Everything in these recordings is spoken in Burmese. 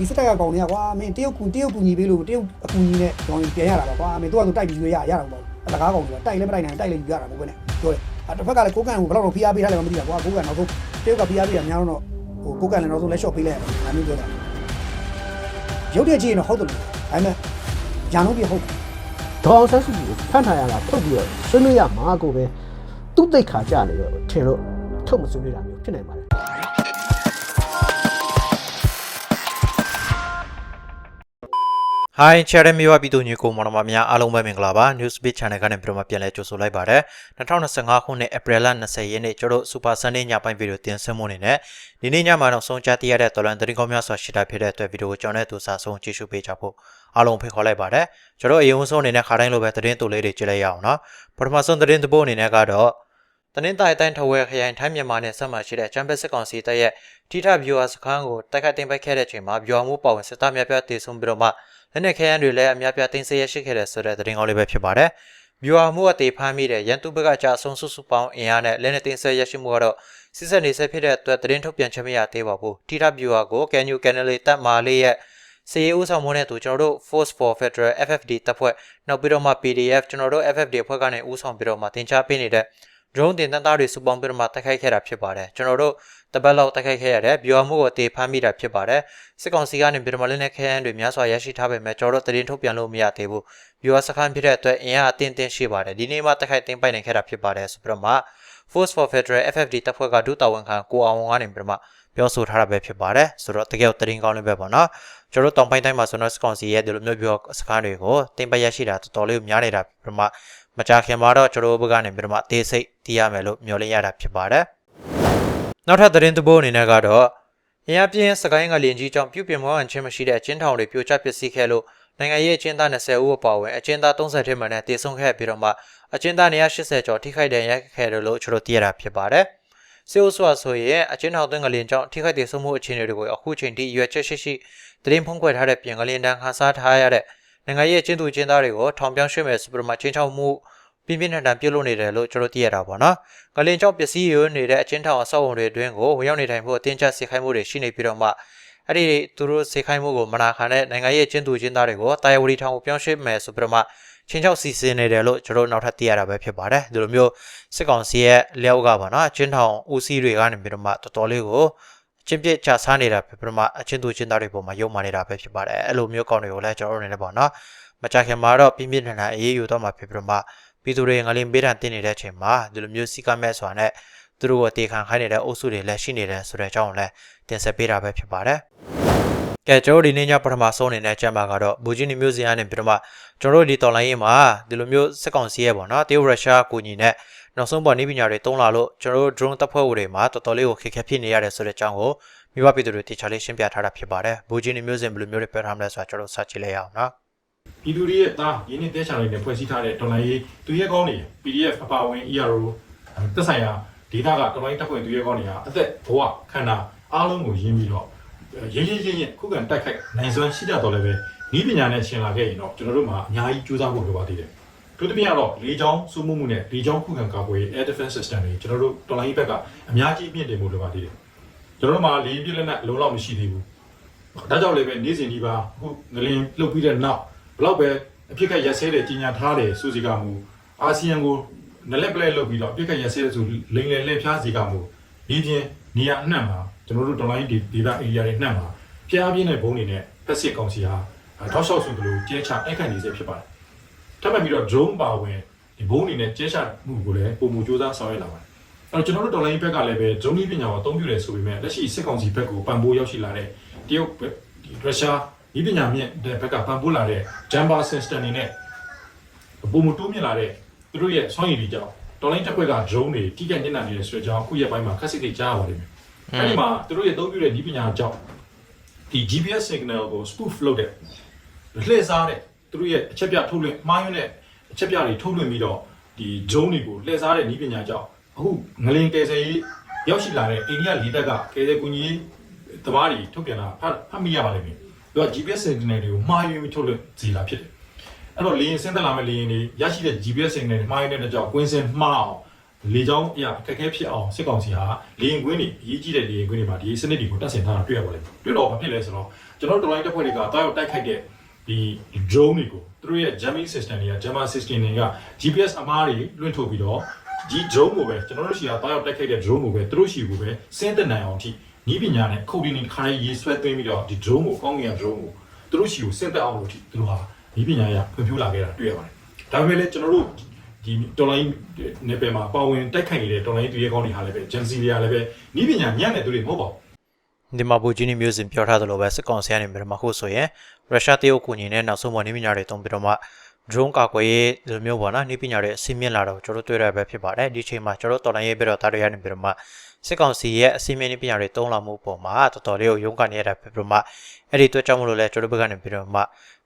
ဒီစစ်တပ်ကကောင်တွေကကွာမင်းတရုတ်ကူတရုတ်ကူညီပေးလို့တရုတ်အကူညီနဲ့ကောင်ပြန်ရတာပါကွာမင်းတို့ကဆိုတိုက်ပြီးရွေးရရတာပေါ့အလကားကောင်တွေကတိုက်လည်းမတိုက်နိုင်တိုက်လည်းယူရတာပေါ့ကွနဲ့ပြောတယ်အတစ်ဖက်ကလည်းကိုကန်ကိုဘယ်တော့ဖိအားပေးထားလဲမသိတာကွာကိုကန်နောက်ဆုံးတရုတ်ကဖိအားပေးတာများတော့ဟိုကိုကန်လည်းနောက်ဆုံးလက်လျှော့ပေးလိုက်ရတယ်အမျိုးပြောတာရုပ်တရက်ကြီးရင်တော့ဟုတ်တယ်ဒါပေမဲ့ဂျာနိုးပြဟုတ်ဒေါအောင်ဆန်းစုကြည်ကိုဖမ်းထားရတာထုတ်ပြီးတော့ဆွေးနွေးရမှာကိုပဲသူ့တိတ်ခါကြနေတော့ထင်တော့ထုတ်မဆွေးနွေးတာမျိုးဖြစ်နိုင်ပါတယ် ဟိုင်းချယ်ရမီဝပြည်သူညီကိုမောင်နှမများအားလုံးပဲမင်္ဂလာပါ Newsbeat Channel ကနေပြန်မပြန်လဲကြိုဆိုလိုက်ပါရစေ2025ခုနှစ် April 20ရက်နေ့ကျတော့ Super Sunday ညပိုင်းဗီဒီယိုတင်ဆက်မှုနေနဲ့ဒီနေ့ညမှာတော့ဆုံးချတိရတဲ့တော်လန်သတင်းကောင်းများစွာရှိတာဖြစ်တဲ့အတွက်ဗီဒီယိုကိုကြောင်းတဲ့သူစာဆုံးကြည့်ရှုပေးကြဖို့အားလုံးဖိတ်ခေါ်လိုက်ပါတယ်ကျွန်တော်အရင်ဆုံးအနေနဲ့ခါတိုင်းလိုပဲသတင်းတူလေးတွေကြည့်လိုက်ရအောင်နော်ပထမဆုံးသတင်းတစ်ပုဒ်အနေနဲ့ကတော့တနင်္သာရီတိုင်းထဝဲခရိုင်ထိုင်းမြန်မာနယ်စပ်မှာရှိတဲ့ချမ်ပက်စစ်ကောင်စီတပ်ရဲ့ထိထဗျူဟာစခန်းကိုတိုက်ခတ်တင်ပိုက်ခဲ့တဲ့အချိန်မှာဗျူဟာမှုပါဝင်စစ်သားများပြားတည်ဆုံပြီးတော့မှ လက်နက်ခဲယမ်းတွေလည်းအများပြားတင်ဆက်ရရှိခဲ့တဲ့ဆိုတဲ့သတင်းကောင်းလေးပဲဖြစ်ပါတယ်။မြူဟာမှုအသေးဖမ်းမိတဲ့ရန်သူဘက်ကကြာဆုံးစုစုပေါင်းအင်အားနဲ့လက်နက်တင်ဆက်ရရှိမှုကတော့စစ်ဆက်နေဆက်ဖြစ်တဲ့အတွက်သတင်းထုတ်ပြန်ချက်မရသေးပါဘူး။ထိထမြူဟာကိုကန်ယူကန်နယ်လီတပ်မာလေးရဲ့စီအေဦးဆောင်မှုနဲ့သူကျွန်တော်တို့ Force for Federal FFD တပ်ဖွဲ့နောက်ပြီးတော့မှ PDF ကျွန်တော်တို့ FFD အဖွဲ့ကနေဦးဆောင်ပြီးတော့မှတင် जा ပေးနေတဲ့ drone တင်တန်းသားတွေစုပေါင်းပြီးတော့မှတိုက်ခိုက်ခဲ့တာဖြစ်ပါတယ်ကျွန်တော်တို့တပတ်လောက်တိုက်ခိုက်ခဲ့ရတဲ့ဗျူဟာမှုကိုတေဖမ်းမိတာဖြစ်ပါတယ်စစ်ကောင်စီကနေပြည်တော်မလင်းနဲ့ခဲယမ်းတွေများစွာရရှိထားပေမဲ့ကျွန်တော်တို့သတင်းထုတ်ပြန်လို့မရသေးဘူးဗျူဟာစခန်းဖြစ်တဲ့အတွက်အင်အားအတင်းတင်းရှိပါတယ်ဒီနေ့မှတိုက်ခိုက်တင်ပိုက်နိုင်ခဲ့တာဖြစ်ပါတယ်ဆိုပြီးတော့မှ Force for Federal FFD တပ်ဖွဲ့ကဒုတာဝန်ခံကိုအောင်ဝကနေပြီးတော့မှပြောဆိုထားတာပဲဖြစ်ပါတယ်ဆိုတော့တကယ်သတင်းကောင်းလေးပဲပေါ့နော်ကျွန်တော်တို့တောင်ပိုင်းတိုင်းမှာဆိုတော့စကောင်စီရဲ့ဒီလိုမျိုးပြောစကားတွေကိုတင်ပိုက်ရရှိတာတော်တော်လေးများနေတာပြမ မကြခင်မှာတော့ကျွန်တော်တို့ဘက်ကနေပြမအသေးစိတ်သိရမယ်လို့မျှော်လင့်ရတာဖြစ်ပါတယ်နောက်ထပ်သတင်းတစ်ပုဒ်အနေနဲ့ကတော့ရရပြင်းစကိုင်းကလင်ကြီးကြောင့်ပြုပြင်မောဟန်ချင်းမရှိတဲ့အချင်းထောင်တွေပြိုကျပျက်စီးခဲ့လို့နိုင်ငံရေးအကျဉ်းသား20ဦးအပါအဝင်အကျဉ်းသား30ထက်မှနဲ့တည်ဆုံခဲ့ပြီးတော့မှအကျဉ်းသား180ကျော်ထိခိုက်ဒဏ်ရာရခဲ့တယ်လို့ကျွန်တော်သိရတာဖြစ်ပါတယ်။စေအိုဆွာဆိုရင်အချင်းထောင်သွင်းကလင်ကြောင့်ထိခိုက်တည်ဆုံမှုအခြေအနေတွေကိုအခုချိန်ထိရွယ်ချက်ရှိရှိသတင်းဖုံးကွယ်ထားတဲ့ပြင်ကလင်တန်းခန်းစားထားရတဲ့ နိုင်ငံရေးအကျဉ်းသူအကျဉ်းသားတွေကိုထောင်ပြောင်းရွှေ့မယ်ဆိုပြီးတော့မှချင်းချောက်မှုပြင်းပြင်းထန်ထန်ပြုတ်လို့နေတယ်လို့ကျွန်တော်သိရတာပေါ့နော်။ကလင်ကြောင့်ပစ္စည်းရွေးနေတဲ့အချင်းထောင်အဆောက်အုံတွေအတွင်းကိုဝင်ရောက်နေထိုင်ဖို့အတင်းကျပ်စေခိုင်းမှုတွေရှိနေပြီးတော့မှအဲ့ဒီသူတို့စေခိုင်းမှုကိုမနာခံတဲ့နိုင်ငံရေးအကျဉ်းသူအကျဉ်းသားတွေကိုတာယာဝတီထောင်ကိုပြောင်းရွှေ့မယ်ဆိုပြီးတော့မှချင်းချောက်စီစဉ်နေတယ်လို့ကျွန်တော်နောက်ထပ်သိရတာပဲဖြစ်ပါတယ်ဒီလိုမျိုးစစ်ကောင်စီရဲ့လျှောက်ကပါနော်အချင်းထောင်ဦးစီးတွေကနေပြီးတော့မှတော်တော်လေးကိုအ ချင်းပြစ်ချစားနေတာဖြစ်ပြီးတော့မှအချင်းသူအချင်းသားတွေပေါ်မှာယုံမာနေတာပဲဖြစ်ပါတယ်အဲ့လိုမျိုးကောင်းတွေကိုလည်းကျွန်တော်တို့အနေနဲ့ပေါ့နော်မကြခင်မှာတော့ပြင်းပြင်းထန်ထန်အေးအေးယူတော့မှာဖြစ်ပြီးတော့မှပြည်သူတွေငလင်ပေးတံတင်နေတဲ့အချိန်မှာဒီလိုမျိုးစီကမဲ့ဆိုတာနဲ့သူတို့ကိုတေခံခိုင်းနေတဲ့အုပ်စုတွေလည်းရှိနေတယ်ဆိုတဲ့အကြောင်းကိုလည်းတင်ဆက်ပေးတာပဲဖြစ်ပါတယ်။ကဲကျွန်တော်ဒီနေ့ညပထမဆုံးအနေနဲ့ကြံပါကတော့ဘူဂျီနီမျိုးစီကနေပြီးတော့မှကျွန်တော်တို့ဒီတော်လိုင်းရေးမှာဒီလိုမျိုးစက်ကောင်စီရဲ့ပေါ့နော်တရုတ်ရုရှားကိုညီနဲ့ နောက်ဆုံးပေါ်နေပညာတွေတုံးလာလို့ကျွန်တော်တို့ drone တပ်ဖွဲ့တွေမှာတော်တော်လေးကိုခက်ခဲဖြစ်နေရတယ်ဆိုတဲ့အကြောင်းကိုမိဘပြည်သူတွေတေချာလေးရှင်းပြထားတာဖြစ်ပါတယ်။ဘူဂျီနီမျိုးစင်ဘယ်လိုမျိုးတွေပြောထားမလဲဆိုတာကျွန်တော်တို့စကြည့်လိုက်အောင်နော်။ပြည်သူတွေရဲ့သားရင်းနှီးတဲချာတွေနဲ့ဖွဲ့စည်းထားတဲ့ဒေါ်လာရေးသူရဲကောင်းတွေ PDF အပါအဝင် ERO သက်ဆိုင်ရာဒေတာကဒေါ်လာရေးတပ်ဖွဲ့သူရဲကောင်းတွေဟာအသက်ဘဝခန္ဓာအားလုံးကိုရင်းပြီးတော့ရင်းရင်းရင်းရင်းခုခံတိုက်ခိုက်နိုင်စွမ်းရှိကြတော့လည်းပဲဤပညာနဲ့ရှင်လာခဲ့ရင်တော့ကျွန်တော်တို့မှာအများကြီးကြိုးစားဖို့လိုပါသေးတယ် တို့တပြင်းကတော့လေချောင်းစုမှုမှုနဲ့လေချောင်းခုခံကာကွယ်ရေး air defense system တွေကျွန်တော်တို့ဒေါ်လာရေးဘက်ကအများကြီးအမြင့်တင်ဖို့လိုပါသေးတယ်ကျွန်တော်တို့မှာလေပြည့်လက်နက်လုံးလောက်မရှိသေးဘူးဒါကြောင့်လည်းပဲနေ့စဉ်ဒီပါအခုငလင်လှုပ်ပြီးတဲ့နောက်ဘလောက်ပဲအဖြစ်ကရက်ဆဲတယ်ကြီးညာထားတယ်ဆိုစီကမူအာဆီယံကိုနလက်ပလက်လုပ်ပြီးတော့အဖြစ်ကရက်ဆဲတယ်ဆိုလိန်လေလှည့်ဖျားစီကမူဒီပြင်နေရာအနှံ့မှာကျွန်တော်တို့ဒေါ်လာရင်းဒေတာအေရီယာတွေနှံ့မှာဖျားပြင်းတဲ့ဘုံတွေနဲ့ဖက်စစ်ကောင်စီဟာထောက်လျှောက်ဆိုသလိုကျဲချအိုက်ခံနေစေဖြစ်ပါတယ် ထပ်မံပြီးတော့ drone ပါဝင်ဒီဘုံတွေနဲ့ကျဲချမှုကိုလည်းပုံမူစူးစမ်းဆောင်ရွက်လာပါတယ်အဲ့တော့ကျွန်တော်တို့ဒေါ်လာရင်းဘက်ကလည်းပဲ drone ပညာကိုအသုံးပြုတယ်ဆိုပေမဲ့လက်ရှိစစ်ကောင်စီဘက်ကိုပံ့ပိုးရောက်ရှိလာတဲ့တရုတ်ဒီရုရှားဒီပညာမြင့်တဲ့ဘက်ကပံ့ပိုးလာတဲ့ Jamba system တွေနဲ့ပုံမတိုးမြင့်လာတဲ့သူတို့ရဲ့စွမ်းရည်တွေကြောင့်တော်လိုင်းတက်ခွက်က drone တွေထိခိုက်ညံ့နေတယ်ဆိုတဲ့အကြောင်းအခုရက်ပိုင်းမှာခက်စစ်တွေကြားရပါတယ်။အဲဒီမှာသူတို့ရဲ့အသုံးပြုတဲ့ဒီပညာကြောင့်ဒီ GPS signal ကို spoof လုပ်တဲ့လှည့်စားတဲ့ သူတို့ရဲ့အချက်ပြထုတ်လွှင့်မှားယွင်းတဲ့အချက်ပြတွေထုတ်လွှင့်ပြီးတော့ဒီ drone တွေကိုလှည့်စားတဲ့ဒီပညာကြောင့်အခုငလင်ကယ်ဆယ်ရေးရောက်ရှိလာတဲ့အိန္ဒိယလေတပ်ကကယ်ဆယ်ကူညီရေးသမားတွေထုတ်ပြန်လာဖတ်ဖတ်မိရပါလိမ့်မယ်။သူက GPS signal တွေကိုမှားယွင်းပြီးထုတ်လွှင့်စီလာဖြစ်တယ်။အဲ့တော့လေရင်ဆင်းသက်လာမဲ့လေရင်တွေရရှိတဲ့ GPS signal တွေမှားရတဲ့ကြောင့်ကွင်းစင်မှားအောင်လေကြောင်းအရာအခက်အခဲဖြစ်အောင်စစ်ကောင်စီဟာလေရင်ကွင်းတွေအရေးကြီးတဲ့လေရင်ကွင်းတွေမှာဒီစနစ်တွေကိုတက်ဆင်ထားတာတွေ့ရပါလိမ့်မယ်တွေ့တော့ဘာဖြစ်လဲဆိုတော့ကျွန်တော်တို့ online တပ်ဖွဲ့တွေကတားရောက်တိုက်ခိုက်တဲ့ ဒီ drone တွေကိုသူတို့ရဲ့ jamming system တွေက jammer system တွေက GPS အမားတွေလွှင့်ထုတ်ပြီးတော့ဒီ drone ကိုပဲကျွန်တော်တို့ရှိတာတားရောက်တိုက်ခိုက်တဲ့ drone ကိုပဲသူတို့ရှိကိုပဲစင်းတက်နိုင်အောင်အထိနီးပညာနဲ့ခုတ်ဒီနေတစ်ခါရေးဆွဲသွင်းပြီးတော့ဒီ drone ကိုကောင်းကင်က drone ကိုသူတို့ရှိကိုစင်းတက်အောင်လို့အထိသူတို့ဟာနီးပညာရဖွံ့ဖြိုးလာခဲ့တာတွေ့ရပါတယ်ဒါပေမဲ့လည်းကျွန်တော်တို့ဒီတော်လိုင်းနယ်ပယ်မှာပါဝင်တိုက်ခိုက်နေတဲ့တော်လိုင်းသူရဲကောင်းတွေဟာလည်းပဲဂျန်စီတွေကလည်းပဲနီးပညာညံ့တဲ့သူတွေမဟုတ်ပါဘူး ဒီမှာဘူဂျီနီမျိုးစင်ပြောထားသလိုပဲစစ်ကောင်စီကနေပြီးတော့မှခုဆိုရင်ရုရှားတရုတ်ကူညီနဲ့နောက်ဆုံးပေါ်နေပညာတွေတုံးပြီးတော့မှ drone ကာကွယ်ရေးဒီလိုမျိုးပေါ့နော်နေပညာတွေအစီအမြင့်လာတော့ကျွန်တော်တို့တွေ့ရပဲဖြစ်ပါတယ်ဒီချိန်မှာကျွန်တော်တို့တော်လိုင်းရေးပြီးတော့တာတွေရနေပြီးတော့မှစစ်ကောင်စီရဲ့အစီအမြင့်နေပညာတွေတုံးလာမှုပုံမှာတော်တော်လေးကိုရုန်းကန်နေရတာဖြစ်ပြီးတော့မှအဲ့ဒီအတွက်ကြောင့်မလို့လဲကျွန်တော်တို့ဘက်ကနေပြီးတော့မှ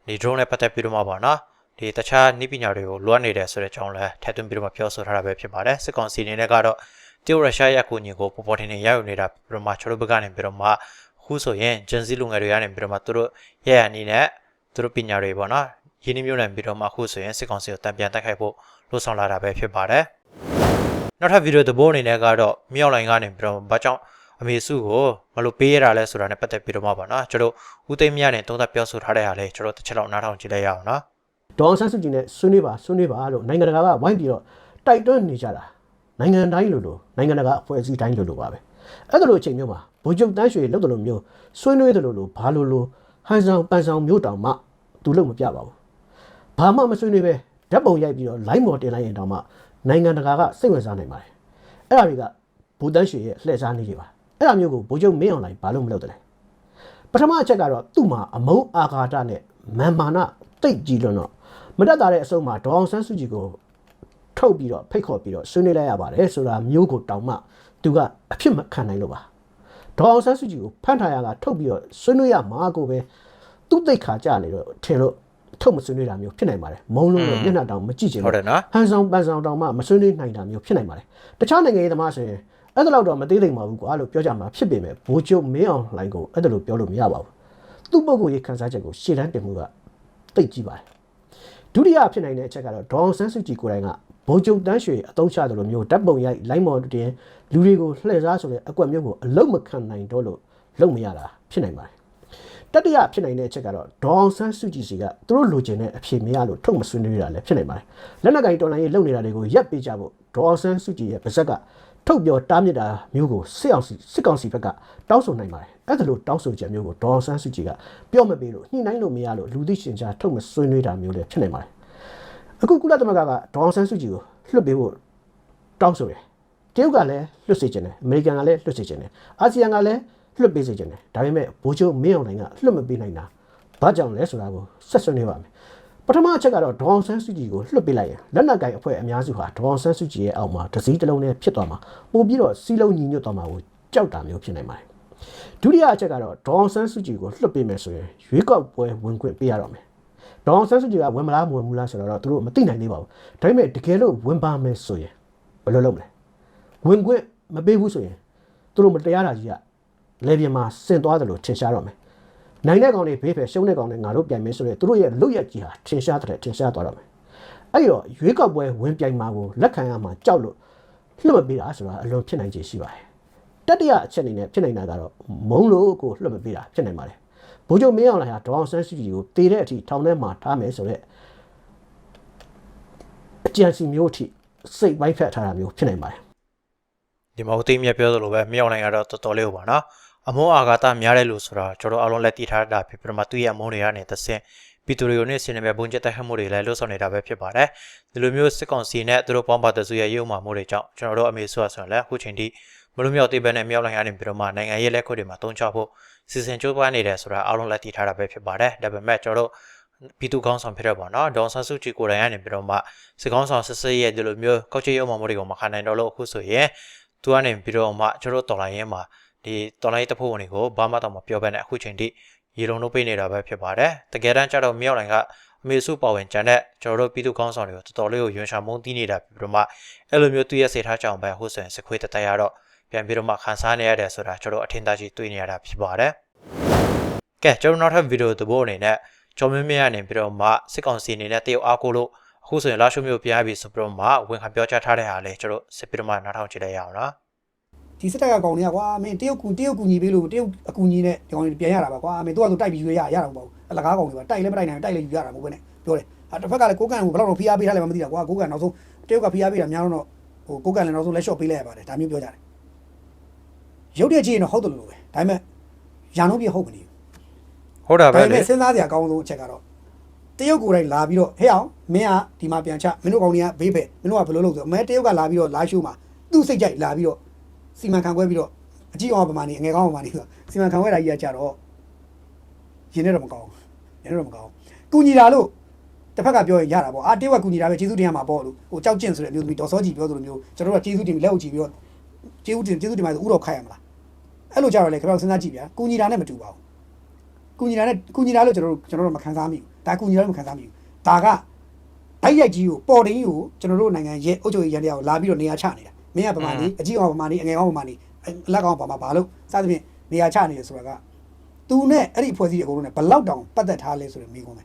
ဒီ drone နဲ့ပတ်သက်ပြီးတော့မှပေါ့နော်ဒီတခြားနေပညာတွေကိုလွှမ်းနေတယ်ဆိုတဲ့အကြောင်းလဲထည့်သွင်းပြီးတော့မှပြောဆိုထားတာပဲဖြစ်ပါတယ်စစ်ကောင်စီအနေနဲ့ကတော့ တရုတ်ရုရှားရဲ့အကူအညီကိုပေါ်ပေါ်ထင်ထင်ရယူနေတာပြီးတော့မှကျွန်တော်တို့ဘက်ကနေပြီးတော့မှခုဆိုရင်ဂျန်စီလူငယ်တွေကနေပြီးတော့မှသူတို့ရဲ့အနေနဲ့သူတို့ပညာတွေပေါ့နော်ရင်းနှီးမြှုပ်နှံပြီးတော့မှခုဆိုရင်စစ်ကောင်စီကိုတံပြန်တိုက်ခိုက်ဖို့လှုံ့ဆော်လာတာပဲဖြစ်ပါတယ်နောက်ထပ်ဗီဒီယိုသဘောအနေနဲ့ကတော့မြောက်လိုင်းကနေပြီးတော့ဘာကြောင့်အမေစုကိုမလို့ပေးရတာလဲဆိုတာနဲ့ပတ်သက်ပြီးတော့မှပါနော်ကျွန်တော်ဦးသိမ်းမြနဲ့တုံးသက်ပြောဆိုထားတဲ့ဟာလေးကျွန်တော်တစ်ချက်လောက်နားထောင်ကြည့်လိုက်ရအောင်နော်ဒေါအောင်ဆန်းစုကြည်နဲ့ဆွေးနွေးပါဆွေးနွေးပါလို့နိုင်ငံတကာကဝိုင်းပြီးတော့တိုက်တွန်းနေကြတာ နိုင်ငံတိုင်းလိုလိုနိုင်ငံတကာအဖွဲ့အစည်းတိုင်းလိုလိုပါပဲအဲ့ဒါလိုအချိန်မျိုးမှာဗိုလ်ချုပ်တန်းရွှေလောက်တယ်လို့မျိုးဆွေးနွေးတယ်လို့လို့ဘာလို့လို့ဟန်ဆောင်ပန်ဆောင်မျိုးတောင်မှသူလို့မပြပါဘူးဘာမှမဆွေးနွေးပဲဓာတ်ပုံရိုက်ပြီးတော့ line ပေါ်တင်လိုက်ရင်တောင်မှနိုင်ငံတကာကစိတ်ဝင်စားနိုင်ပါတယ်အဲ့ဒါတွေကဗိုလ်တန်းရွှေရဲ့လှည့်စားနေကြပါအဲ့ဒါမျိုးကိုဗိုလ်ချုပ်မင်းအောင်လှိုင်ဘာလို့မလုပ်တယ်လဲပထမအချက်ကတော့သူ့မှာအမုန်းအာဃာတနဲ့မာမာနတိတ်ကြီးလွန်းတော့မတက်တာတဲ့အစုံမှာဒေါအောင်ဆန်းစုကြည်ကို ထုတ်ပြီးတော့ဖိတ်ခေါ်ပြီးတော့ဆွေးနွေးလိုက်ရပါတယ်ဆိုတာမျိုးကိုတောင်မှသူကအဖြစ်မခံနိုင်လို့ပါဒေါအောင်ဆန်းစုကြည်ကိုဖမ်းထားရတာထုတ်ပြီးတော့ဆွေးနွေးရမှာကိုပဲသူ့တိတ်ခါကြနေတော့ထင်လို့ထုတ်မဆွေးနွေးတာမျိုးဖြစ်နိုင်ပါတယ်မုံလုံးတော့မျက်နှာတောင်မကြည့်ချင်ဟုတ်တယ်နော်ဟန်ဆောင်ပန်ဆောင်တောင်မှမဆွေးနွေးနိုင်တာမျိုးဖြစ်နိုင်ပါတယ်တခြားနိုင်ငံရေးသမားဆိုရင်အဲ့ဒါတော့တော့မသေးသိမ်ပါဘူးကွာလို့ပြောကြမှာဖြစ်ပေမဲ့ဘိုးချုပ်မင်းအောင်လှိုင်ကိုအဲ့ဒါလိုပြောလို့မရပါဘူးသူ့ပုဂ္ဂိုလ်ရေးခန်းစားချက်ကိုရှေ့တန်းတင်မှုကတိတ်ကြီးပါတယ်ဒုတိယဖြစ်နိုင်တဲ့အချက်ကတော့ဒေါအောင်ဆန်းစုကြည်ကိုယ်တိုင်က ဘုံကျုံတန်းရွှေအတုံးချတယ်လို့မျိုးဓာတ်ပုံရိုက်လိုင်းမော်တင်လူတွေကိုလှည့်စားဆိုတဲ့အကွက်မျိုးကိုအလုံးမခံနိုင်တော့လို့လုံးမရတာဖြစ်နိုင်ပါတယ်တတိယဖြစ်နိုင်တဲ့အချက်ကတော့ဒေါအောင်ဆန်းစုကြည်စီကသူတို့လိုချင်တဲ့အဖြေမရလို့ထုတ်မဆွေးနွေးရတာလည်းဖြစ်နိုင်ပါတယ်လက်နက်ကင်တော်လိုင်းရေးလုပ်နေတာတွေကိုရပ်ပေးကြဖို့ဒေါအောင်ဆန်းစုကြည်ရဲ့ပါဇက်ကထုတ်ပြောတားမြစ်တာမျိုးကိုစစ်အောင်စီစစ်ကောင်စီဘက်ကတောင်းဆိုနိုင်ပါတယ်အဲ့ဒါလို့တောင်းဆိုချက်မျိုးကိုဒေါအောင်ဆန်းစုကြည်ကပြောမပေးလို့ညှိနှိုင်းလို့မရလို့လူသိရှင်ကြားထုတ်မဆွေးနွေးတာမျိုးလည်းဖြစ်နိုင်ပါတယ် အခုကုလသမဂ္ဂကဒေါအောင်ဆန်းစုကြည်ကိုလွှတ်ပေးဖို့တောင်းဆိုတယ်တရုတ်ကလည်းလွှတ်စေချင်တယ်အမေရိကန်ကလည်းလွှတ်စေချင်တယ်အာဆီယံကလည်းလွှတ်ပေးစေချင်တယ်ဒါပေမဲ့ဘိုးချုပ်မင်းအောင်လှိုင်ကလွှတ်မပေးနိုင်တာဘာကြောင့်လဲဆိုတာကိုဆက်ဆွေးနွေးပါမယ်ပထမအချက်ကတော့ဒေါအောင်ဆန်းစုကြည်ကိုလွှတ်ပေးလိုက်ရင်လက်နက်ကိုင်အဖွဲ့အများစုဟာဒေါအောင်ဆန်းစုကြည်ရဲ့အောက်မှာတစည်းတစ်လုံးနဲ့ဖြစ်သွားမှာပို့ပြီးတော့စီးလုံးညီညွတ်သွားမှာကိုကြောက်တာမျိုးဖြစ်နိုင်ပါတယ်ဒုတိယအချက်ကတော့ဒေါအောင်ဆန်းစုကြည်ကိုလွှတ်ပေးမယ်ဆိုရင်ရွေးကောက်ပွဲဝင်ခွင့်ပေးရတော့မယ် ဒေါအောင်ဆန်းစုကြည်ကဝင်မလားမဝင်ဘူးလားဆိုတော့သူတို့မသိနိုင်သေးပါဘူးဒါပေမဲ့တကယ်လို့ဝင်ပါမယ်ဆိုရင်ဘယ်လိုလုပ်မလဲဝင်ခွင့်မပေးဘူးဆိုရင်သူတို့မတရားတာကြီးကလေပြင်းမှာဆင်သွားတယ်လို့ထင်ရှားတော့မယ်နိုင်တဲ့ကောင်တွေဘေးဖယ်ရှုံးတဲ့ကောင်တွေငါတို့ပြိုင်မယ်ဆိုရင်သူတို့ရဲ့လွတ်ရက်ကြီးဟာထင်ရှားတဲ့ထင်ရှားသွားတော့မယ်အဲ့ဒီတော့ရွေးကောက်ပွဲဝင်ပြိုင်မှာကိုလက်ခံရမှာကြောက်လို့လွှတ်မပေးတာဆိုတာအလွန်ဖြစ်နိုင်ခြေရှိပါတယ်တတိယအချက်အနေနဲ့ဖြစ်နိုင်တာကတော့မုံလို့ကိုလွှတ်မပေးတာဖြစ်နိုင်ပါတယ် ဘိုးချုပ်မင်းအောင်လှိုင်ဟာဒေါအောင်ဆန်းစုကြည်ကိုတည်တဲ့အထိထောင်ထဲမှာထားမယ်ဆိုတော့အကြံစီမျိုးအထိစိတ်ပိုင်းဖြတ်ထားတာမျိုးဖြစ်နိုင်ပါတယ်ဒီမှာဦးသိမ်းမြတ်ပြောသလိုပဲမြောက်နိုင်ကတော့တော်တော်လေးဟိုပါနော်အမုန်းအာဃာတများတယ်လို့ဆိုတာကျွန်တော်အားလုံးလက်တည်ထားတာဖြစ်ပြီးတော့မှသူ့ရဲ့အမုန်းတွေကနေသစင်ပီတိုရီယိုနဲ့ဆင်နေမဲ့ဘုံကျက်တိုက်ခတ်မှုတွေလည်းလွတ်ဆောင်နေတာပဲဖြစ်ပါတယ်ဒီလိုမျိုးစစ်ကောင်စီနဲ့သူတို့ပေါင်းပါတဲ့စုရဲ့ရုံမှမှုတွေကြောင့်ကျွန်တော်တို့အမေဆိုရဆိုရင်လည်းအခုချိန်ထိ မလို့မြောက်သေးပဲနဲ့မြောက်နိုင်ရနေပြီးတော့မှနိုင်ငံရေးလက်ခွတ်တွေမှာတုံးချဖို့စီစဉ်ကြိုးပမ်းနေတယ်ဆိုတာအားလုံးလက်တည်ထားတာပဲဖြစ်ပါတယ်ဒါပေမဲ့ကျွန်တော်တို့ပြည်သူကောင်းဆောင်ဖြစ်တဲ့ပေါ့နော်ဒေါန်ဆန်းစုကြည်ကိုယ်တိုင်ကနေပြီးတော့မှစစ်ကောင်းဆောင်စစ်စစ်ရဲ့ဒီလိုမျိုးကောက်ချေရုံမှမှုတွေကိုမခံနိုင်တော့လို့အခုဆိုရင်သူကနေပြီးတော့မှကျွန်တော်တော်လိုင်းရဲမှာဒီတော်လိုင်းတပ်ဖွဲ့ဝင်တွေကိုဘာမှတော့မပြောဘဲနဲ့အခုချိန်ထိရေလုံးလုံးပေးနေတာပဲဖြစ်ပါတယ်တကယ်တမ်းကျတော့မြောက်လိုင်းကအမေစုပါဝင်ကြတဲ့ကျွန်တော်တို့ပြည်သူကောင်းဆောင်တွေကိုတော်တော်လေးကိုရွံရှာမုန်းတီးနေတာပြီးတော့မှအဲ့လိုမျိုးသူရဲ့စေထားကြအောင်ပဲအခုဆိုရင်စခွေးတတရတော့ ပြန်ပြီးတော့မှခန်းစားနေရတယ်ဆိုတာကျွန်တော်အထင်သာရှိတွေ့နေရတာဖြစ်ပါတယ်ကဲကျွန်တော်နောက်ထပ်ဗီဒီယိုသဘောအနေနဲ့ကျော်မင်းမင်းကနေပြီးတော့မှစစ်ကောင်စီအနေနဲ့တရုတ်အားကိုလို့အခုဆိုရင်လာရှုမျိုးပြရပြီဆိုပြီးတော့မှဝန်ခံပြောကြားထားတဲ့ဟာလေကျွန်တော်စစ်ပြီးတော့မှနားထောင်ကြည့်လိုက်ရအောင်နော်ဒီစစ်တပ်ကကောင်တွေကကွာမင်းတရုတ်ကူတရုတ်ကူညီပေးလို့တရုတ်အကူညီနဲ့ဒီကောင်တွေပြန်ရတာပါကွာမင်းတို့ကဆိုတိုက်ပြီးရွေးရရတာမဟုတ်ပါဘူးအလကားကောင်တွေပါတိုက်လည်းမတိုက်နိုင်တိုက်လည်းယူရတာမဟုတ်ဘဲနဲ့ပြောတယ်အဲတစ်ဖက်ကလည်းကိုကန်ကိုဘယ်တော့ဖိအားပေးထားလဲမသိတာကွာကိုကန်နောက်ဆုံးတရုတ်ကဖိအားပေးတာများတော့ဟိုကိုကန်လည်းနောက်ဆုံးလက်လျှော့ပေးလိုက်ရပါတယ်ဒါမျိုးပြောကြတယ် ရုပ်တရက်ကြည့်ရင်တော့ဟုတ်တယ်လို့ပဲဒါပေမဲ့ရာနှုန်းပြဟုတ်မနေဘူးဟုတ်တာဒါပဲပေလေမဲ့စဉ်းစားစရာအကောင်းဆုံးအချက်ကတော့တရုတ်ကိုယ်တိုင်လာပြီးတော့ဟဲ့အောင်မင်းကဒီမှာပြန်ချမင်းတို့ကောင်တွေကဘေးဖက်မင်းတို့ကဘယ်လိုလုပ်ဆိုအမဲတရုတ်ကလာပြီးတော့လာရှိုးမှာသူ့စိတ်ကြိုက်လာပြီးတော့စီမံခန့်ခွဲပြီးတော့အကြီးအောင်ပမာနေအငယ်ကောင်းပမာနေဆိုစီမံခန့်ခွဲတာကြီးကကြတော့ရင်းနေတော့မကောင်းရင်းနေတော့မကောင်းကုညီတာလို့တစ်ဖက်ကပြောရင်ရတာပေါ့အာတရုတ်ကကုညီတာပဲကျေးဇူးတင်ရမှာပေါ့လို့ဟိုကြောက်ကျင့်ဆိုတဲ့အမျိုးသမီးဒေါ်စောကြီးပြောသလိုမျိုးကျွန်တော်တို့ကကျေးဇူးတင်ပြီးလက်အုပ်ကြည့်ပြီးတော့ကျေးဇူးတင်ကျေးဇူးတင်မှဆိုဥတော်ခိုက်ရမလား အဲ့လိုကြတော့လေခင်ဗျားစဉ်းစားကြည့်ဗျာကုညီတာနဲ့မတူပါဘူးကုညီတာနဲ့ကုညီတာလို့ကျွန်တော်တို့ကျွန်တော်တို့မခံစားမိဘူးဒါကုညီတာလို့မခံစားမိဘူးဒါကဗိုက်ရိုက်ကြီးကိုပေါ်တင်ကြီးကိုကျွန်တော်တို့နိုင်ငံရဲ့အုပ်ချုပ်ရေးရန်တရားကိုလာပြီးတော့နေရာချနေတာမင်းကပမာဏီအကြီးအောင်ပမာဏီအငယ်အောင်ပမာဏီအလက်ကောင်ပမာဘာလို့စသဖြင့်နေရာချနေတယ်ဆိုတာကသူနဲ့အဲ့ဒီအဖွဲ့အစည်းတွေအကုန်လုံးနဲ့ဘလောက်တောင်ပတ်သက်ထားလဲဆိုတဲ့မိကုန်းပဲ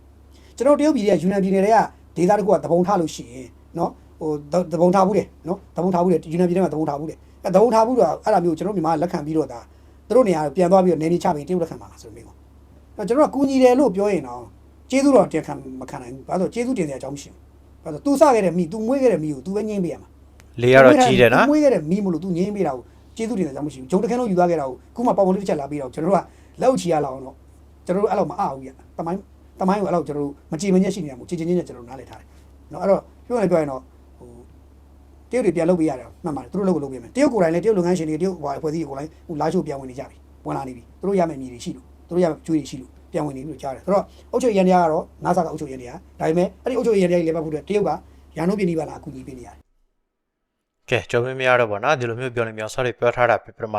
ကျွန်တော်တရုတ်ပြည်ရဲ့ယူနန်ပြည်နယ်တွေကဒေသတစ်ခုကတပုံထားလို့ရှိရင်နော်ဟိုတပုံထားဘူးတယ်နော်တပုံထားဘူးတယ်ယူနန်ပြည်နယ်မှာတပုံထားဘူးတယ်အဲတပုံထားဘူးတော့အဲ့ဒါမျိုးကျွန်တော်မြန်မာလက်ခံပြီးတော့ဒါ သူတို့နေရာပြန်သွားပြီးတော့နေနေချပြီးတရုတ်လက်ခံပါလားဆိုတဲ့မိကုန်း အဲ့ကျွန်တော်ကကူညီတယ်လို့ပြောရင်တော့ကျေးဇူးတော်တင်ခံမခံနိုင်ဘူး။ဘာလို့ကျေးဇူးတင်စရာအကြောင်းမရှိဘူး။ဘာလို့ तू စခဲ့တဲ့မိ तू မွေးခဲ့တဲ့မိကို तू ပဲငြင်းပေးရမှာ လေကတော့ကြီးတယ်နော် မွေးခဲ့တဲ့မိမလို့ तू ငြင်းပေးတာကိုကျေးဇူးတင်စရာအကြောင်းမရှိဘူး။ဂျုံတခန်းလုံးယူသွားခဲ့တာကိုခုမှပေါပုံလေးတစ်ချက်လာပြီးတော့ကျွန်တော်တို့ကလက်ဥချီရလောက်အောင်တော့ကျွန်တော်တို့အဲ့လိုမအားဘူးရ။တမိုင်းတမိုင်းကိုအဲ့လိုကျွန်တော်တို့မကြည်မညက်ရှိနေရမို့ကြည်ကြည်ညက်ညက်ကျွန်တော်တို့နားလည်ထားတယ်။နော်အဲ့တော့ပြောရရင်ပြောရင်တော့ဟို တရုတ်တွေပြန်လုပ်ပေးရတယ်မှန်ပါတယ်သူတို့လုပ်ကိုလုပ်ပေးမယ်။တရုတ်ကိုယ်တိုင်လည်းတရုတ်လုပ်ငန်းရှင်တွေတရုတ်ဟိုအဖွဲ့အစည်းကိုယ်တိုင်ဟိုလာချို့ပြန်ဝင်နေကြပြီ။ဝင်လာနေပြီ။သူတို့ရမယ်မြေတွေရှိလို့သူတို့ရမယ်ကျွေးတွေရှိလို့ပြန်ဝင်နေပြီလို့ကြားတယ်ဆိုတော့အုတ်ချုပ်ရန်တရားကတော့နာဆာကအုတ်ချုပ်ရန်တရားဒါပေမဲ့အဲ့ဒီအုတ်ချုပ်ရန်တရားကြီးလည်းပတ်ဖို့အတွက်တရုတ်ကရန်တို့ပြည်နေပါလားအကူအညီပေးနေရတယ်ကဲကျွန်တော်မရတော့ဗောနော်ဒီလိုမျိုးပြောနေမျိုးဆော်တွေပြောထားတာပြပြမ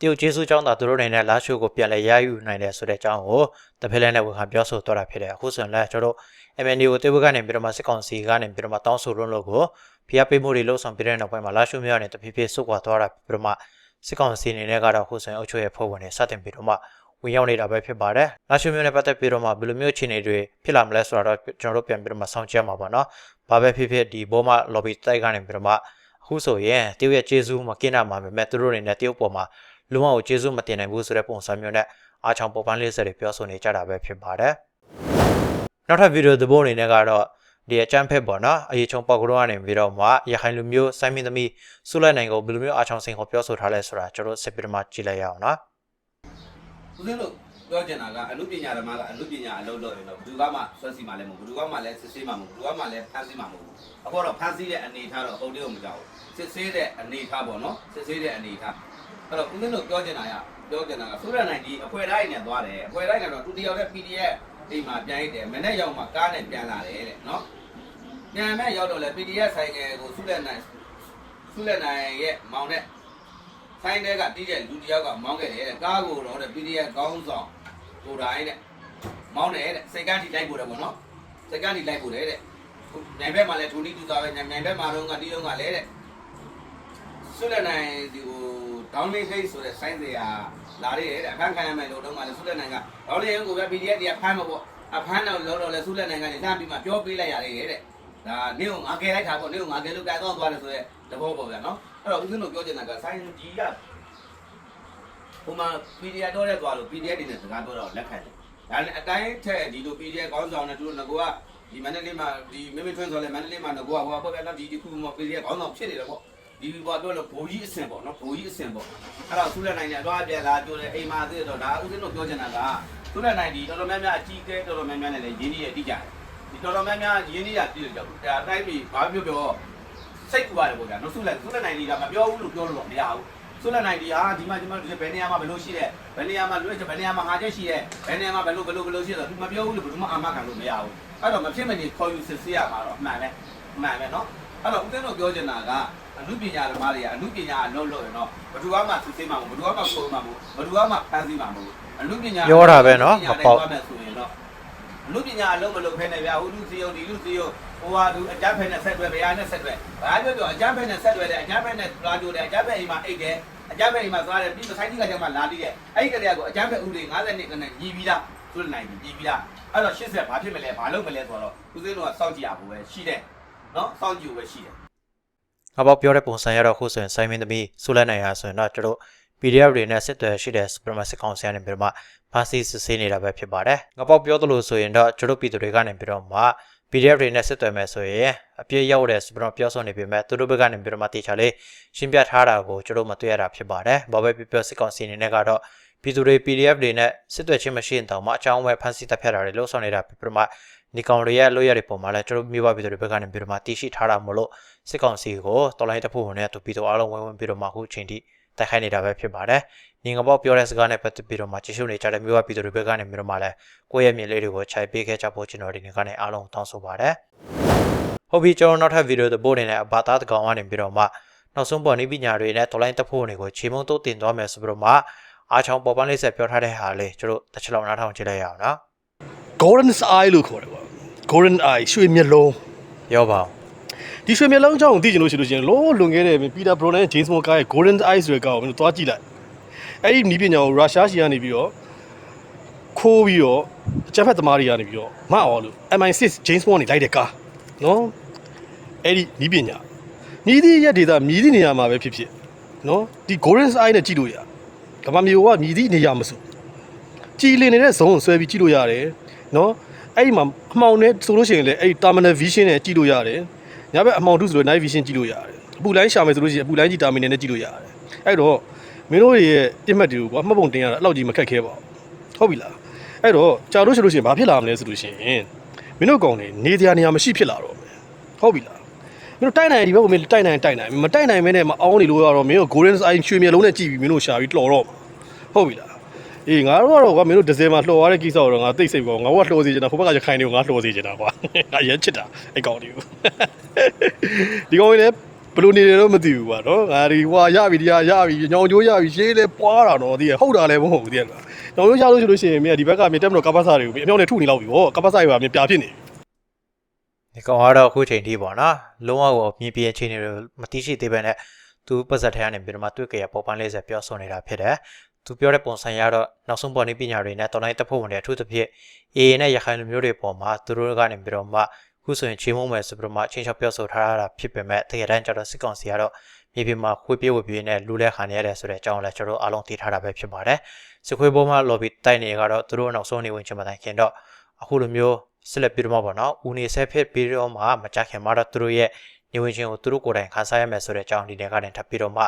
တရုတ်ကျေးဇူးကြောင်းသာသူတို့နေနဲ့လာရှိုးကိုပြန်လဲရယူနိုင်တယ်ဆိုတဲ့အကြောင်းကိုတဖက်လဲနဲ့ဝန်ခံပြောဆိုတော့တာဖြစ်တယ်အခုဆိုရင်လည်းကျွန်တော်တို့ MND ကိုတေဝကနေပြီးတော့မှစစ်ကောင်စီကနေပြီးတော့မှတောင်းဆိုလွန်းလို့ကို ဖိအားပေးမှုတွေလှုပ်ဆောင်ပြတဲ့နောက်ပိုင်းမှာလာရှိုးမျိုးကနေတဖြည်းဖြည်းဆုတ်ခွာသွားတာပြီးတော့မှစစ်ကောင်စီအနေနဲ့ကတော့အခုဆိုရင်အုပ်ချုပ်ရဲ့ဖွဲ့ဝင်တွေစတင်ပြီးတော့မှဝင်ရောက်နေတာပဲဖြစ်ပါတယ်။လာရှိုးမျိုးနဲ့ပတ်သက်ပြီးတော့မှဘယ်လိုမျိုးအခြေအနေတွေဖြစ်လာမလဲဆိုတော့ကျွန်တော်တို့ပြန်ပြီးတော့မှစောင့်ကြည့်မှာပါနော်။ဘာပဲဖြစ်ဖြစ်ဒီဘောမ lobby တိုက်ကနေပြီးတော့မှအခုဆိုရင်တရုတ်ရဲ့ကျေးဇူးမကင်းတာမှာပဲမဲ့သူတို့အနေနဲ့တရုတ်ပေါ်မှာလုံးဝကိုကျေးဇူးမတင်နိုင်ဘူးဆိုတဲ့ပုံစံမျိုးနဲ့အားချောင်ပေါ်ပန်းလေးစက်တွေပြောဆိုနေကြတာပဲဖြစ်ပါတယ်။နောက်ထပ်ဗီဒီယိုသဘောအနေနဲ့ကတော့ ဒီအချမ်းဖက်ပေါ့နော်အရေးချုံပေါက်ကတော့ကနေပြီးတော့မှရခိုင်လူမျိုးစိုင်းမင်းသမီးဆုလိုက်နိုင်ကိုဘယ်လိုမျိုးအားချောင်စိန်ကိုပြောဆိုထားလဲဆိုတာကျွန်တော်စစ်ပြီးတော့မှကြည့်လိုက်ရအောင်နော်ဦးဇင်းတို့ပြောချင်တာကအမှုပညာဓမ္မကအမှုပညာအလုပ်လုပ်ရင်တော့ဘယ်သူကမှဆွဲစီမှလည်းမဟုတ်ဘူးဘယ်သူကမှလည်းစစ်ဆေးမှမဟုတ်ဘူးဘယ်သူကမှလည်းဖမ်းဆီးမှမဟုတ်ဘူးအခုတော့ဖမ်းဆီးတဲ့အနေထားတော့ဟုတ်တယ်မကြောက်ဘူးစစ်ဆေးတဲ့အနေထားပေါ့နော်စစ်ဆေးတဲ့အနေထားအဲ့တော့ဦးဇင်းတို့ပြောချင်တာကပြောချင်တာကဆိုရနိုင်ဒီအဖွဲတိုင်းနဲ့သွားတယ်အဖွဲတိုင်းကတော့သူတယောက်တည်း PDF အိမ်မှာပြန်ရိုက်တယ်မနေ့ရောက်မှကားနဲ့ပြန်လာတယ်တဲ့နော် ပြန်မဲ့ရောက်တော့လေ PDF ဆိုင်ငယ်ကိုဆုလက်နိုင်ဆုလက်နိုင်ရဲ့မောင်နဲ့ဆိုင်တဲကတီးတဲ့လူတယောက်ကမောင်းခဲ့တယ်တဲ့ကားကိုတော့တဲ့ PDF ကောင်းဆောင်ကိုတိုင်းတဲ့မောင်းတယ်တဲ့စိတ်ကန်းထိလိုက်ပို့တယ်ပေါ့နော်စိတ်ကန်းထိလိုက်ပို့တယ်တဲ့နိုင်ဘက်မှာလည်းထိုနီးတူသားပဲနိုင်ဘက်မှာတော့ကတီးတော့ကလည်းတဲ့ဆွလက်နိုင်ဒီဟိုဒေါင်းလေးဟိတ်ဆိုတဲ့ဆိုင်းတွေကလာရတဲ့အခန်းခံရမယ်လို့တော့မှလည်းဆွလက်နိုင်ကဒေါင်းလေးဟိတ်ကိုပဲ PDF တွေကဖမ်းမှာပေါ့အဖမ်းတော့လောတော့လဲဆွလက်နိုင်ကနေလှမ်းပြီးမှပြောပေးလိုက်ရတယ်တဲ့ ဒါနင်းကိုငါကယ်လိုက်တာပေါ့နင်းကိုငါကယ်လို့ကြိုက်တော့သွားတယ်ဆိုတဲ့သဘောပေါ့ဗျာနော်အဲ့တော့ဦးဇင်းတို့ပြောချင်တာကဆိုင်းဒီကဟိုမှာ PDF တော့တဲ့သွားလို့ PDF တွေနဲ့စကားပြောတော့လက်ခံတယ်။ဒါနဲ့အတိုင်းထက်ဒီလို PDF ကောင်းဆောင်နဲ့သူတို့ငကောကဒီမန္တလေးမှာဒီမမေထွန်းဆိုလဲမန္တလေးမှာငကောကဟိုပေါ်ပြန်တော့ဒီဒီခုမှာ PDF ကောင်းဆောင်ဖြစ်နေတယ်ပေါ့။ဒီဘောပြောလို့ဘိုးကြီးအဆင်ပေါ့နော်ဘိုးကြီးအဆင်ပေါ့။အဲ့တော့သူလက်နိုင်တယ်တော့ပြန်လာပြောတယ်အိမ်မှာသိတော့ဒါဦးစင်းတို့ပြောချင်တာကသူလက်နိုင်ဒီတော်တော်များများအကြီးကဲတော်တော်များများနဲ့လည်းရင်းနှီးရတိကြတယ်။ ဒီတော်တော်များများရင်းနှီးရတိတယ်ကြောက်။ဒါအတိုင်းပြီးဘာပြောပြောစိတ်ကူရတယ်ပေါ့ဗျာ။နော်သူလက်သူလက်နိုင်ဒီကမပြောဘူးလို့ပြောလို့တော့မရဘူး။ ဆွလက်နိုင်ဒီဟာဒီမှာဒီမှာဘယ်နေရာမှာဘယ်လိုရှိတယ်ဘယ်နေရာမှာလွှဲချက်ဘယ်နေရာမှာငါချက်ရှိတယ်ဘယ်နေရာမှာဘယ်လိုဘယ်လိုဘယ်လိုရှိတယ်သူမပြောဘူးလို့ဘယ်သူမှအာမခံလို့မရဘူးအဲ့တော့မဖြစ်မနေခေါ်ယူစစ်ဆေးရမှာတော့အမှန်ပဲအမှန်ပဲเนาะအဲ့တော့ဦးသိန်းတို့ပြောချင်တာကအမှုပညာဓမ္မတွေကအမှုပညာအလုပ်လုပ်ရင်တော့ဘယ်သူမှစစ်ဆေးမှာမဟုတ်ဘယ်သူမှခေါ်မှာမဟုတ်ဘယ်သူမှဖမ်းဆီးမှာမဟုတ်အမှုပညာ ပြောတာပဲเนาะမပေါက် မယ်ဆိုရင်တော့ အမှုပညာအလုပ်မလုပ်ဖဲနဲ့ဗျာဟိုလူစီယုံဒီလူစီယုံဟိုဟာသူအကြမ်းဖက်နဲ့ဆက်တွဲဗျာနဲ့ဆက်တွဲဘာပြောပြောအကြမ်းဖက်နဲ့ဆက်တွဲတယ်အကြမ်းဖက်နဲ့လာကြိုတယ်အကြမ်းဖက်အိမ်မှာအိတ်တယ်အကြမ်းဖက်အိမ်မှာသွားတယ်ပြီးတော့ဆိုင်ကြီးကကြောင့်မှလာတည်တယ်အဲ့ဒီကလေးကတော့အကြမ်းဖက်ဥတွေ52ကနဲ့ညီပြီးသားဆိုတဲ့နိုင်ပြီးပြီးလားအဲ့တော့80ဘာဖြစ်မလဲဘာလုပ်မလဲဆိုတော့ဦးစင်းတို့ကစောင့်ကြည့်ရဖို့ပဲရှိတယ်နော်စောင့်ကြည့်ဖို့ပဲရှိတယ်ငါပေါက်ပြောတဲ့ပုံစံရတော့ခုဆိုရင်စိုင်းမင်းသမီးစူလက်နိုင်ရဆိုရင်တော့ကျွန်တော် PDF တွေနဲ့စစ်သွယ်ရှိတဲ့ supremacy ကောင်စီကနေပြီးတော့မှဖန်ဆီးစစ်ဆေးနေတာပဲဖြစ်ပါတယ်ငါပေါက်ပြောသလိုဆိုရင်တော့ကျွန်တော်ပြည်သူတွေကနေပြီးတော့မှ PDF တွေနဲ့စစ်သွယ်မယ်ဆိုရင်အပြည့်ရောက်တဲ့ super ပြောဆိုနေပေမဲ့သူတို့ဘက်ကနေပြီးတော့မှတေချာလေးရှင်းပြထားတာကိုကျွန်တော်မတွေ့ရတာဖြစ်ပါတယ်ဘာပဲပြောပြောစစ်ကောင်စီအနေနဲ့ကတော့ပြည်သူတွေ PDF တွေနဲ့စစ်သွယ်ခြင်းမရှိရင်တောင်မှအကြောင်းပဲဖန်ဆီးတပ်ဖြတ်တာတွေလှုပ်ဆောင်နေတာဖြစ်ပြီးတော့မှဒီကောင်တွေရဲ့လို့ရတဲ့ပုံမှာလည်းကျွန်တော်မြို့ပါပြည်သူတွေဘက်ကနေပြီးတော့မှတည်ရှိထားတာမလို့စစ်ကောင်စီကိုတော်လိုင်းတစ်ဖို့နဲ့သူပြည်သူအားလုံးဝိုင်းဝန်းပြီးတော့မှအခုချိန်ထိ တိုက်ခိုက်နေတာပဲဖြစ်ပါတယ်။ညီငပေါက်ပြောတဲ့စကားနဲ့ပတ်သက်ပြီးတော့မှကြည့်ရှုနေကြတဲ့မြို့ပါပြည်သူတွေဘက်ကနေပြီးတော့မှလည်းကိုယ့်ရဲ့မြင်လေးတွေကိုခြိုက်ပေးခဲ့ကြဖို့ကျွန်တော်ဒီနေ့ကနေအားလုံးတောင်းဆိုပါတယ်။ဟုတ်ပြီကျွန်တော်နောက်ထပ်ဗီဒီယိုတစ်ပုတ်နေနဲ့အဘာသာတကောင်ကနေပြီးတော့မှနောက်ဆုံးပေါ်နေပညာတွေနဲ့တော်လိုင်းတစ်ဖို့တွေကိုခြေမုံတို့တင်သွားမယ်ဆိုပြီးတော့မှအားချောင်းပေါ်ပန်းလေးဆက်ပြောထားတဲ့ဟာလေးကျွန်တော်တစ်ချက်လောက်နားထောင်ကြည့်လိုက်ရအောင်နော် golden eye လို့ခေါ်တယ်ပေါ့ golden eye ရွှေမျက်လုံး။ရောပါအောင် ဒီရွှေမျက်လုံးအကြောင်းကိုသိချင်လို့ရှိလို့ရှိရင်လောလွန်ခဲ့တဲ့ပီတာဘရိုနဲ့ James Moore ရဲ့ golden eye ဆိုတဲ့ကောင်ကိုမင်းတို့သွားကြည့်လိုက်အဲ့ဒီနီးပညာကိုရုရှားရှီကနေပြီးတော့ခိုးပြီးတော့အချက်ဖက်သမားတွေကနေပြီးတော့မအောင်လို့ MI6 James Bond နေလိုက်တဲ့ကားနော်အဲ့ဒီနီးပညာမြည်သည့်ရက်ဒေတာမြည်သည့်နေရာမှာပဲဖြစ်ဖြစ်နော်ဒီ golden eye နဲ့ကြည့်လို့ရကမ္ဘာမျိုးကမြည်သည့်နေရာမဆိုကြည်လင်နေတဲ့ဇုံကိုဆွဲပြီးကြည့်လို့ရတယ်နော်အဲ့ဒီမှာအမှောင်နဲ့ဆိုလို့ရှိရင်လည်းအဲ့ဒီ terminal vision နဲ့ကြည့်လို့ရတယ် ညဘက်အမှောင်ထုဆိုလို့ night vision ကြည့်လို့ရတယ်အပူလိုင်းရှာမယ်ဆိုလို့ရှိရင်အပူလိုင်းကြည့် terminal နဲ့ကြည့်လို့ရတယ်အဲ့တော့မင်းတို့ရဲ့ပြစ်မှတ်တွေကိုကွာမှတ်ပုံတင်ရတာအဲ့လောက်ကြီးမခက်ခဲပါဘူးဟုတ်ပြီလားအဲ့တော့ကြာလို့ရှိလို့ရှိရင်ဘာဖြစ်လာမလဲဆိုလို့ရှိရင်မင်းတို့ကောင်နေနေတရားနေရာမရှိဖြစ်လာတော့မယ်ဟုတ်ပြီလားမင်းတို့တိုက်နိုင်ဒီဘက်ကိုမင်းတိုက်နိုင်တိုက်နိုင်မတိုက်နိုင်မဲနဲ့မအောင်နေလို့ရတော့မင်းတို့ golden eye ရွှေမျက်လုံးနဲ့ကြည့်ပြီးမင်းတို့ရှာပြီးတော်တော့မှာဟုတ်ပြီလား အေးငါတို့ကတော့ကွာမင်းတို့ဒဇယ်မှာလှော်ရတဲ့ကိစ္စတော့ငါသိစိတ်ပေါ့ငါကလှော်စီချင်တာဟိုဘက်ကရခိုင်တွေကိုငါလှော်စီချင်တာကွာငါရဲချစ်တာအဲ့ကောင်တွေကိုဒီကောင်တွေလည်းဘယ်လိုနေတယ်တော့မသိဘူးကွာနော်ငါဒီဟွာရပြီဒီဟာရပြီညောင်ကျိုးရပြီရှေးလဲပွားတာတော့ဒီဟုတ်တာလည်းမဟုတ်ဘူးဒီကညောင်ကျိုးရလို့ရှိလို့ရှိရင်မင်းဒီဘက်ကမင်းတက်မလို့ကပတ်စာတွေကိုအမြောက်နဲ့ထုနေလောက်ပြီဗောကပတ်စာတွေကမင်းပြာဖြစ်နေပြီဒီကောင်ကတော့အခုချိန်ထိပေါ့နော်လုံးဝကိုမြင်ပြချင်းတွေမသိရှိသေးပဲနဲ့သူပတ်သက်ထဲကနေပြီးတော့မှတွေ့ကြရပေါ်ပန်းလေးဆက်ပြောဆိုနေတာဖြစ်တယ် သူပြောတဲ့ပုံစံရတော့နောက်ဆုံးပေါ်နေပညာတွေနဲ့တော်လိုင်းတပ်ဖို့ဝင်တဲ့အထူးသဖြင့် AA နဲ့ရခိုင်လူမျိုးတွေပေါ်မှာသူတို့ကနေပြီးတော့မှခုဆိုရင်ချိန်မုံမယ်ဆိုပြီးတော့မှချင်းချောက်ပြောဆိုထားတာဖြစ်ပေမဲ့တကယ်တမ်းကျတော့စစ်ကောင်စီကတော့မြေပြင်မှာခွေးပြေးဝပြေးနဲ့လူလဲခံရတဲ့ဆိုတဲ့အကြောင်းလည်းကျွန်တော်အားလုံးသိထားတာပဲဖြစ်ပါတယ်စစ်ခွေးပေါ်မှာ lobby တိုက်နေကတော့သူတို့နောက်ဆုံးနေဝင်ချင်မှတိုင်ခင်တော့အခုလိုမျိုးဆက်လက်ပြီးတော့မှပေါ့နော်ဦးနေဆက်ဖြစ်ပြီးတော့မှမကြခင်မှာတော့သူတို့ရဲ့နေဝင်ချင်းကိုသူတို့ကိုယ်တိုင်ခန်းစားရမယ်ဆိုတဲ့အကြောင်းဒီနေ့ကနေထပ်ပြီးတော့မှ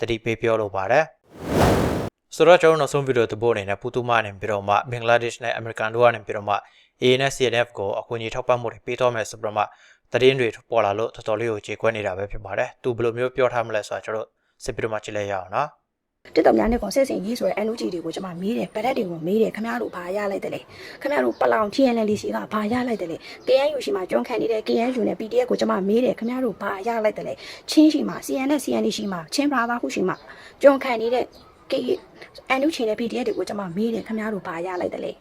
တတိပေးပြောလိုပါတယ် ဆိုတော့ကျွန်တော်နောက်ဆုံးဗီဒီယိုတပို့အနေနဲ့ပူတူမာနဲ့ပြီးတော့မှဘင်္ဂလားဒေ့ရှ်နဲ့အမေရိကန်တို့ကနေပြီးတော့မှ ANS CNF ကိုအကူအညီထောက်ပံ့မှုတွေပေးတော့မယ်ဆိုပြီးတော့မှသတင်းတွေပေါ်လာလို့တော်တော်လေးကိုကြေကွဲနေတာပဲဖြစ်ပါတယ်။သူဘယ်လိုမျိုးပြောထားမလဲဆိုတာကျွန်တော်စစ်ပြီးတော့မှကြည့်လိုက်ရအောင်နော်။တစ်တော်များနဲ့ကောင်ဆက်စင်ကြီးဆိုတဲ့ NUG တွေကိုကျွန်မမေးတယ်ပရက်တွေကိုမေးတယ်ခမရတို့ဘာရလိုက်တယ်လဲခမရတို့ပလောင် TNL ရှိကဘာရလိုက်တယ်လဲ KNU ရှိမှာကျွန်းခံနေတဲ့ KNU နဲ့ PDF ကိုကျွန်မမေးတယ်ခမရတို့ဘာရလိုက်တယ်လဲချင်းရှိမှာ CN နဲ့ CN ရှိမှာချင်းဘာသာဟုရှိမှာကျွန်းခံနေတဲ့ K NUG နဲ့ PDF တွေကိုကျွန်မမေးတယ်ခမရတို့ဘာရလိုက်တယ်လဲ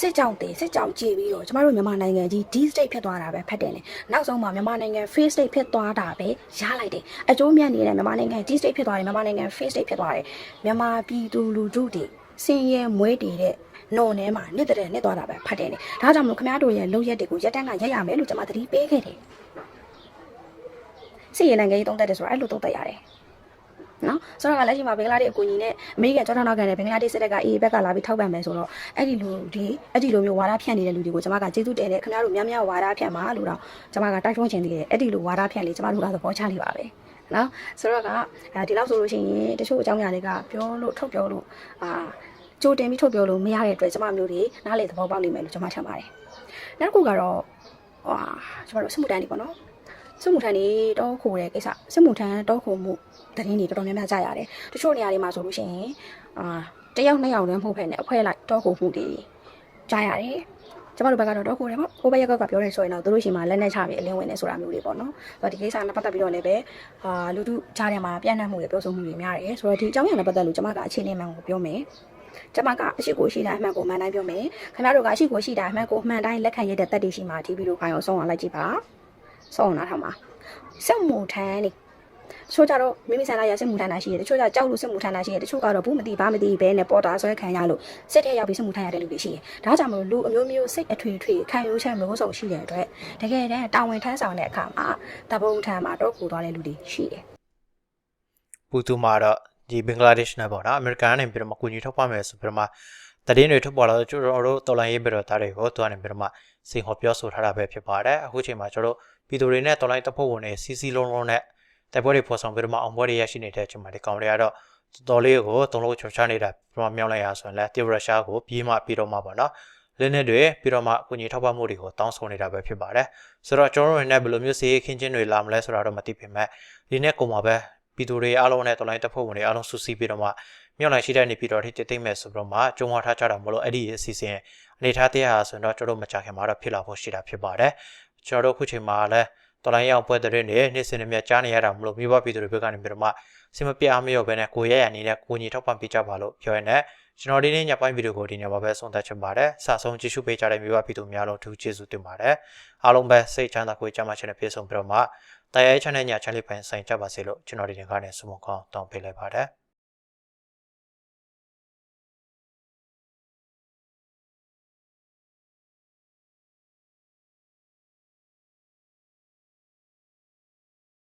စစ်ကြောင်တယ်စစ်ကြောင်ကြည့်ပြီးတော့ကျမတို့မြန်မာနိုင်ငံကြီး D state ဖြစ်သွားတာပဲဖတ်တယ်လေနောက်ဆုံးမှာမြန်မာနိုင်ငံ face state ဖြစ်သွားတာပဲရလိုက်တယ်အကျိုးမြတ်နေတဲ့မြန်မာနိုင်ငံ D state ဖြစ်သွားတယ်မြန်မာနိုင်ငံ face state ဖြစ်သွားတယ်မြန်မာပြည်သူလူထုတွေစင်ရဲမွေးတည်တဲ့နော်နဲမှာနှစ်တဲ့နှစ်သွားတာပဲဖတ်တယ်လေဒါကြောင့်မလို့ခမရတို့ရဲ့လုံရက်တွေကိုရက်တန်းကရက်ရမယ်လို့ကျွန်မသတိပေးခဲ့တယ်စစ်ရဲနိုင်ငံကြီးတုံးတက်တယ်ဆိုတာအဲ့လိုတုံးတက်ရတယ် နော်ဆိုတော့ကလက်ရှိမှာဘင်္ဂလားဒေ့ရှ်အကူအညီနဲ့အမေရိကန်ကြောထောက်နောက်ကန်တဲ့ဘင်္ဂလားဒေ့ရှ်စစ်တပ်ကအေးဘက်ကလာပြီးထောက်ပံ့မယ်ဆိုတော့အဲ့ဒီလူဒီအဲ့ဒီလိုမျိုးဝါဒဖြန့်နေတဲ့လူတွေကိုကျွန်မကကျေးဇူးတင်တယ်ခင်ဗျားတို့များများဝါဒဖြန့်ပါလို့တော့ကျွန်မကတိုက်တွန်းချင်သေးတယ်အဲ့ဒီလိုဝါဒဖြန့်လေးကျွန်မတို့ကသဘောချလေးပါပဲနော်ဆိုတော့ကဒီလောက်ဆိုလို့ရှိရင်တချို့အကြောင်းအရာတွေကပြောလို့ထုတ်ပြောလို့အာကြိုတင်ပြီးထုတ်ပြောလို့မရတဲ့အတွက်ကျွန်မမျိုးတွေနားလေသဘောပေါက်လိမ့်မယ်လို့ကျွန်မထင်ပါတယ်နောက်တစ်ခုကတော့ဟာကျွန်တော်တို့စမှုတန်းနေပေါ့နော် စမှုထန်းနေတောခိုတဲ့ကိစ္စစမှုထန်းတောခိုမှုသတင်းတွေတော်တော်များများကြားရတယ်တချို့နေရာတွေမှာဆိုလို့ရှိရင်အာတယောက်နှစ်ယောက်လည်းမဟုတ်ဖ ೇನೆ အဖွဲလိုက်တောခိုမှုတွေကြားရတယ်ကျမတို့ဘက်ကတော့တော့ခိုတယ်ပေါ့ကိုဘက်ရက်ကပြောနေဆိုရင်တော့သူတို့ရှိမှလက်နဲ့ချပြီးအလင်းဝင်နေဆိုတာမျိုးတွေပေါ့နော်ဆိုတော့ဒီကိစ္စနဲ့ပတ်သက်ပြီးတော့လည်းပဲအာလူတို့ကြားထဲမှာပြန့်နှံ့မှုတွေပြောဆိုမှုတွေများတယ်ဆိုတော့ဒီအကြောင်းအရာနဲ့ပတ်သက်လို့ကျမကအခြေအနေမှန်ကိုပြောမယ်ကျမကအရှိကိုရှိတာအမှန်ကိုမှန်တိုင်းပြောမယ်ခင်ဗျားတို့ကအရှိကိုရှိတာအမှန်ကိုမှန်တိုင်းလက်ခံရတဲ့တက်တည်ရှိမှဒီဗီဒီယိုခိုင်းအောင်ဆုံးအောင်လိုက်ကြည့်ပါ ဆုံးအောင်နားထောင်ပါစက်မှုထမ်းနေတချို့ကြတော့မိမိဆန္ဒရစစ်မှုထမ်းတာရှိတယ်တချို့ကြကြောက်လို့စစ်မှုထမ်းတာရှိတယ်တချို့ကတော့ဘူးမသိဘာမသိဘဲနဲ့ပေါ်တာဆွဲခံရလို့စစ်ထဲရောက်ပြီးစစ်မှုထမ်းရတဲ့လူတွေရှိတယ်ဒါကြောင့်မလို့လူအမျိုးမျိုးစိတ်အထွေထွေခံယူချက်မျိုးစုံရှိတဲ့အတွက်တကယ်တမ်းတာဝန်ထမ်းဆောင်တဲ့အခါမှာတပုံထမ်းမှာတော့ပူသွားတဲ့လူတွေရှိတယ်ပူတူမှာတော့ဒီဘင်္ဂလားဒေ့ရှ်နဲ့ပေါ့နော်အမေရိကန်ကနေပြီးတော့မှကူညီထောက်ပံ့မယ်ဆိုပြီးတော့မှတည်င်းတွေထုတ်ပေါ်လာတော့ကျွန်တော်တို့တော်လိုင်းရေးပြီးတော့တားတွေကိုသူကနေပြီးတော့မှစိန်ဟောပြောဆိုထားတာပဲဖြစ်ပါတယ်အခုချိန်မှာကျွန်တော်တို့ ပြည်သူတွေနဲ့တော်လိုင်းတပ်ဖွဲ့ဝင်တွေစီစီလုံးလုံးနဲ့တိုက်ပွဲတွေပေါ်ဆောင်ပြီးတော့မှအောင်ပွဲတွေရရှိနေတဲ့အချိန်မှာဒီကောင်တွေကတော့တော်လေးကိုတုံးလို့ချောချနေတာပြမမြောင်းလိုက်ရဆိုရင်လည်းတရုတ်ရုရှားကိုပြေးမှပြီးတော့မှပေါ့နော်လင်းနဲ့တွေပြီးတော့မှအကူအညီထောက်ပံ့မှုတွေကိုတောင်းဆိုနေတာပဲဖြစ်ပါတယ်ဆိုတော့ကျွန်တော်တို့နဲ့ဘယ်လိုမျိုးစီးခင်းချင်းတွေလာမလဲဆိုတာတော့မသိပေမဲ့ဒီနေ့ကိုမှာပဲပြည်သူတွေအားလုံးနဲ့တော်လိုင်းတပ်ဖွဲ့ဝင်တွေအားလုံးစုစည်းပြီးတော့မှမြောက်နိုင်ရှိတဲ့နေပြည်တော်ထိတည်သိမ့်မယ်ဆိုပြီးတော့မှကြုံဝါထားကြတာမလို့အဲ့ဒီအစီအစဉ်အနေထားတရားဆိုရင်တော့ကျွန်တော်တို့မကြခင်မှာတော့ဖြစ်လာဖို့ရှိတာဖြစ်ပါတယ် ကျွန်တော်တို့ခုချိန်မှာလည်းတော်လိုင်းရောက်ပွဲတဲ့နေနေ့စဉ်နဲ့မြကြားနေရတာမလို့မိဘပြည်သူတွေဘက်ကနေပြီးတော့မှစင်မပြအားမရောဘဲနဲ့ကိုရရနေတဲ့ကိုညီထောက်ပံ့ပေးကြပါလို့ပြောရတဲ့ကျွန်တော်ဒီနေ့ညပိုင်းဗီဒီယိုကိုဒီနေ့မှာပဲဆုံးသက်ချင်ပါတယ်။စဆုံးကြည့်ရှုပေးကြတဲ့မိဘပြည်သူများလုံးထူးကျေးဇူးတင်ပါတယ်။အားလုံးပဲစိတ်ချမ်းသာကိုယ်ကြမ်းမှချင်တဲ့ပြေဆုံးပြီးတော့မှတရားရေးချမ်းတဲ့ညချမ်းလေးပိုင်းဆိုင်ကြပါစေလို့ကျွန်တော်ဒီနေ့ကနေဆုမကောင်းတောင်းပေးလိုက်ပါတယ်။